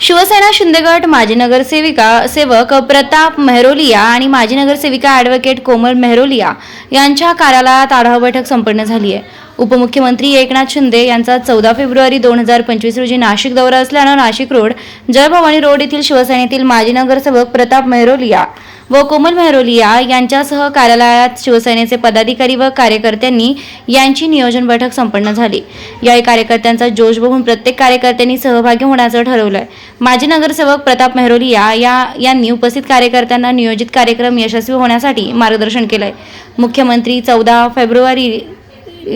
शिवसेना शिंदेगड माजी नगरसेविका सेवक प्रताप मेहरोलिया आणि माजी नगरसेविका ॲडव्होकेट कोमल मेहरोलिया यांच्या कार्यालयात आढावा बैठक संपन्न झाली आहे. उपमुख्यमंत्री एकनाथ शिंदे यांचा चौदा फेब्रुवारी दोन हजार पंचवीस रोजी नाशिक दौरा असल्यानं नाशिक रोड जयभवानी रोड येथील शिवसेनेतील माजी नगरसेवक प्रताप मेहरोलिया व कोमल मेहरोलिया यांच्यासह कार्यालयात शिवसेनेचे पदाधिकारी व कार्यकर्त्यांनी यांची नियोजन बैठक संपन्न झाली. यावेळी कार्यकर्त्यांचा जोश बघून प्रत्येक कार्यकर्त्यांनी सहभागी होण्याचं ठरवलंय. माजी नगरसेवक प्रताप मेहरोलिया या यांनी उपस्थित कार्यकर्त्यांना नियोजित कार्यक्रम यशस्वी होण्यासाठी मार्गदर्शन केलंय. मुख्यमंत्री चौदा फेब्रुवारी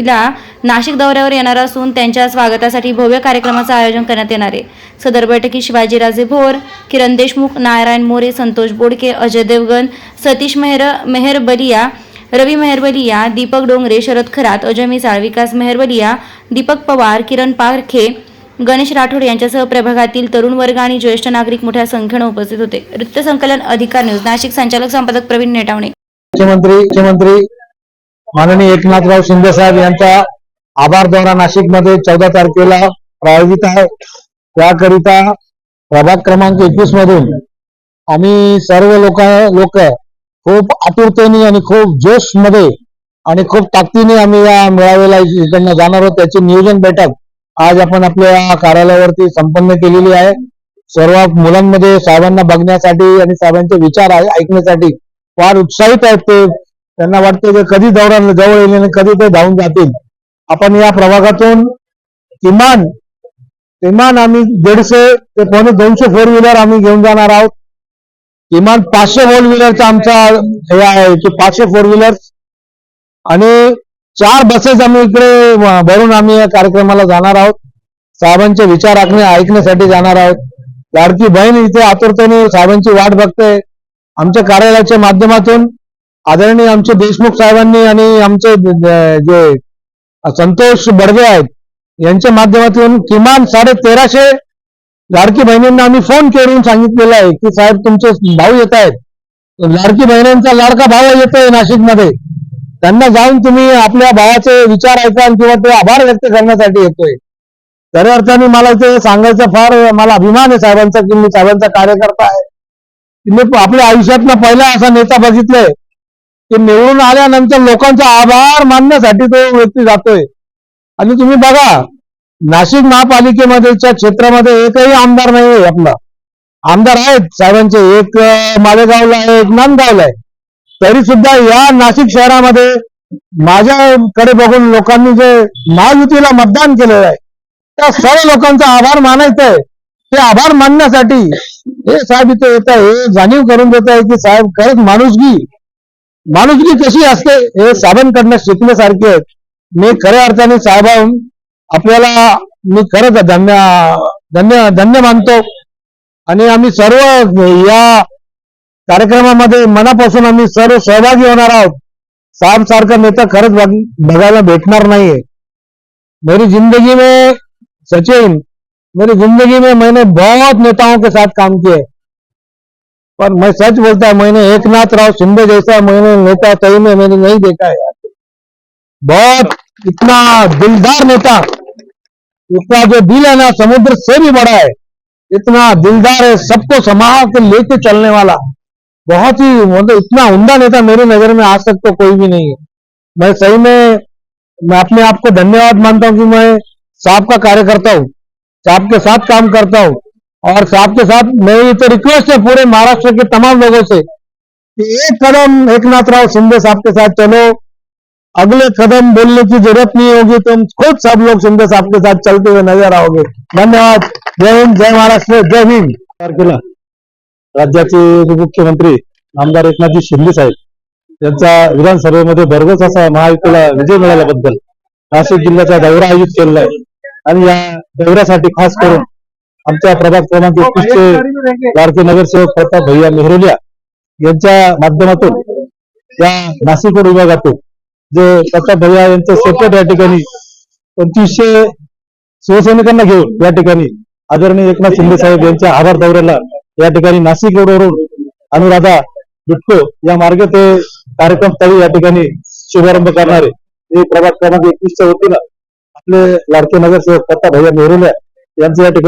ला नाशिक दौऱ्यावर येणार असून त्यांच्या स्वागतासाठी भव्य कार्यक्रमाचं आयोजन करण्यात येणार आहे. सदर बैठकीत शिवाजीराजे भोर किरण देशमुख नारायण मोरे संतोष बोडके अजय देवगण सतीश मेहर मेहरबलिया रवी मेहरबलिया दीपक डोंगरे शरद खरात अजय मिसाळ विकास मेहरबलिया दीपक पवार किरण पारखे गणेश राठोड यांच्यासह प्रभागातील तरुण वर्ग आणि ज्येष्ठ नागरिक मोठ्या संख्येनं उपस्थित होते. नृत्य संकलन अधिकार न्यूज नाशिक संचालक संपादक प्रवीण नेटावणे. मुख्यमंत्री मुख्यमंत्री माननीय एकनाथराव शिंदे साहेब यांचा आभार दौरा नाशिकमध्ये चौदा तारखेला प्रायोजित आहे. त्याकरिता प्रभाग क्रमांक एकवीस मधून आम्ही सर्व लोक लोक खूप आतुरतेने आणि खूप जोशमध्ये आणि खूप ताकदीने आम्ही या मेळाव्याला इकडनं जाणार आहोत. त्याची नियोजन बैठक आज आपण आपल्या कार्यालयावरती संपन्न केलेली आहे. सर्व मुलांमध्ये साहेबांना बघण्यासाठी आणि साहेबांचे विचार ऐकण्यासाठी फार उत्साहित आहेत ते. त्यांना वाटतं की कधी दौरा जवळ येईल आणि कधी ते धावून जातील. आपण या प्रभागातून किमान किमान आम्ही दीडशे ते पावणे दोनशे फोर व्हीलर आम्ही घेऊन जाणार आहोत. किमान पाचशे फोर व्हीलरचा आमचा हे आहे की पाचशे फोर व्हीलर आणि चार बसेस आम्ही इकडे भरून आम्ही या कार्यक्रमाला जाणार आहोत. साहेबांचे विचार ऐकणे ऐकण्यासाठी जाणार आहोत. लाडकी बहीण इथे आतुरतेने साहेबांची वाट बघते. आमच्या कार्यालयाच्या माध्यमातून आदरणीय आमचे देशमुख साहेबांनी आणि आमचे जे संतोष बडगे आहेत यांच्या माध्यमातून किमान साडे तेराशे लाडकी बहिणींना आम्ही फोन करून सांगितलेलं आहे की साहेब तुमचे भाऊ येत आहेत. लाडकी बहिणींचा लाडका भाऊ येतोय नाशिकमध्ये. त्यांना जाऊन तुम्ही आपल्या भावाचे विचार ऐकाल किंवा ते आभार व्यक्त करण्यासाठी येतोय. खऱ्या अर्थाने मला ते सांगायचं फार मला अभिमान आहे साहेबांचा की मी साहेबांचा कार्यकर्ता आहे. मी आपल्या आयुष्यातला पहिला असा नेता बघितलाय. की निवडून आल्यानंतर लोकांचा आभार मानण्यासाठी तो व्यक्ती जातोय. आणि तुम्ही बघा नाशिक महापालिकेमध्येच्या क्षेत्रामध्ये एकही आमदार नाही आहे आपला. आमदार आहेत साहेबांचे एक मालेगावला आहे एक नांदगावला आहे. तरी सुद्धा या नाशिक शहरामध्ये माझ्याकडे बघून लोकांनी जे महायुतीला मतदान केलेलं आहे त्या सर्व लोकांचा आभार मानायचा आहे ते आभार मानण्यासाठी हे साहेब इथे येत आहे हे जाणीव करून देत आहे की साहेब खरंच माणुसकी माणुसकी कशी असते हे साहेबांकडनं शिकण्यासारखे मी खऱ्या अर्थाने साहेबां आपल्याला मी खरंच धन्य धन्य धन्य मानतो. आणि आम्ही सर्व या कार्यक्रमामध्ये मनापासून आम्ही सर्व सहभागी होणार आहोत. साहेब सारखा नेता खरंच बघायला भेटणार नाहीये. मेरी जिंदगी में सचिन मेरी जिंदगी में मैंने बहुत नेताओं के साथ काम किए पर मैं सच बोलता हूँ, मैंने एक नाथ राव शिंदे जैसा मैंने नेता सही में मैंने नहीं देखा है बहुत इतना दिलदार नेता, उसका जो दिल है ना समुद्र से भी बड़ा है, इतना दिलदार है, सबको संभाल के लेके चलने वाला। बहुत ही मतलब इतना उमदा नेता मेरी नज़र में आज तक तो कोई भी नहीं है। मैं सही में, मैं अपने आप को धन्यवाद मानता हूँ कि मैं साहब का कार्यकर्ता हूँ, साहब के साथ काम करता हूँ। और साथ के साथ मेरी तो रिक्वेस्ट है पूरे महाराष्ट्र के तमाम लोगों से कि एक कदम एकनाथ राव शिंदे साहब के साथ चलो। अगले कदम बोलने की जरूरत नहीं होगी तुम खुद सब लोग शिंदे साहब के साथ चलते हुए नजर आओगे। धन्यवाद। जय हिंद जय महाराष्ट्र जय हिंद राज्याचे उपमुख्यमंत्री आमदार एकनाथजी शिंदे साहेब यांचा विधानसभेमध्ये भरघोस असा महायुतीला विजय मिळाल्याबद्दल नाशिक जिल्ह्याचा दौरा आयोजित केलेला आहे. आणि या दौऱ्यासाठी खास करून आमच्या प्रभाग क्रमांक एकवीसचे लाडके नगरसेवक प्रताप भैया मेहरोलिया यांच्या माध्यमातून या नाशिक रोड विभागातून जे प्रताप भैया यांचं सपोर्ट या ठिकाणी पंचवीसशे शिवसैनिकांना घेऊन या ठिकाणी आदरणीय एकनाथ शिंदे साहेब यांच्या आभार दौऱ्याला या ठिकाणी नाशिक रोडवरून अनुराधा बिटको या मार्गे ते कार्यक्रम स्थळी या ठिकाणी शुभारंभ करणारे. हे प्रभाग क्रमांक एकवीसच्या वतीनं आपले लाडके नगरसेवक प्रताप भैया मेहरुल्या यांचं या ठिकाणी